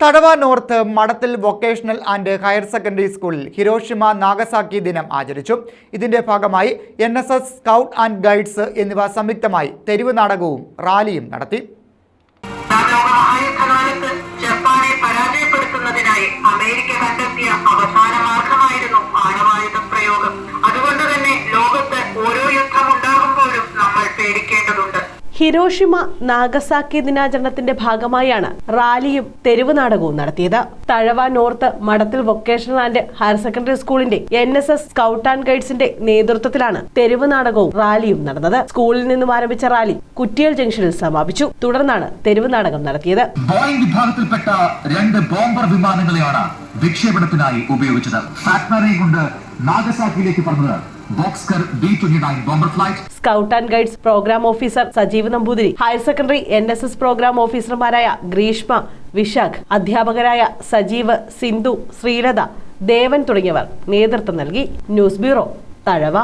Thazhava north Madathil vocational and higher secondary സ്കൂളിൽ Hiroshima Nagasaki ദിനം ആചരിച്ചു. ഇതിന്റെ ഭാഗമായി N S S scout and guides എന്നിവ സംയുക്തമായി തെരുവ് നാടകവും റാലിയും നടത്തി. ഹിരോഷിമ നാഗസാക്കി ദിനാചരണത്തിന്റെ ഭാഗമായാണ് റാലിയും തെരുവ് നാടകവും നടത്തിയത്. Thazhava north Madathil vocational and higher secondary സ്കൂളിന്റെ N S S scout and ഗൈഡ്സിന്റെ നേതൃത്വത്തിലാണ് തെരുവ് നാടകവും റാലിയും നടന്നത്. സ്കൂളിൽ നിന്നും ആരംഭിച്ച റാലി കുറ്റിയൽ ജംഗ്ഷനിൽ സമാപിച്ചു. തുടർന്നാണ് തെരുവ് നാടകം നടത്തിയത്. ബോയിംഗ് വിഭാഗത്തിൽപ്പെട്ട രണ്ട് ബോംബർ വിമാനങ്ങളെയാണ് വിക്ഷേപണത്തിനായി ഉപയോഗിച്ചത്. ഫാറ്റ്മാനെ കൊണ്ട് നാഗസാക്കിയിലേക്ക് പറഞ്ഞത് Bockscar bomber flight scout and guides programme officer Sajeev Namboothiri higher secondary N S S programme ഓഫീസർമാരായ ഗ്രീഷ്മ വിശാഖ് അധ്യാപകരായ സജീവ് സിന്ധു ശ്രീലത ദേവൻ തുടങ്ങിയവർ നേതൃത്വം നൽകി. News bureau Thazhava.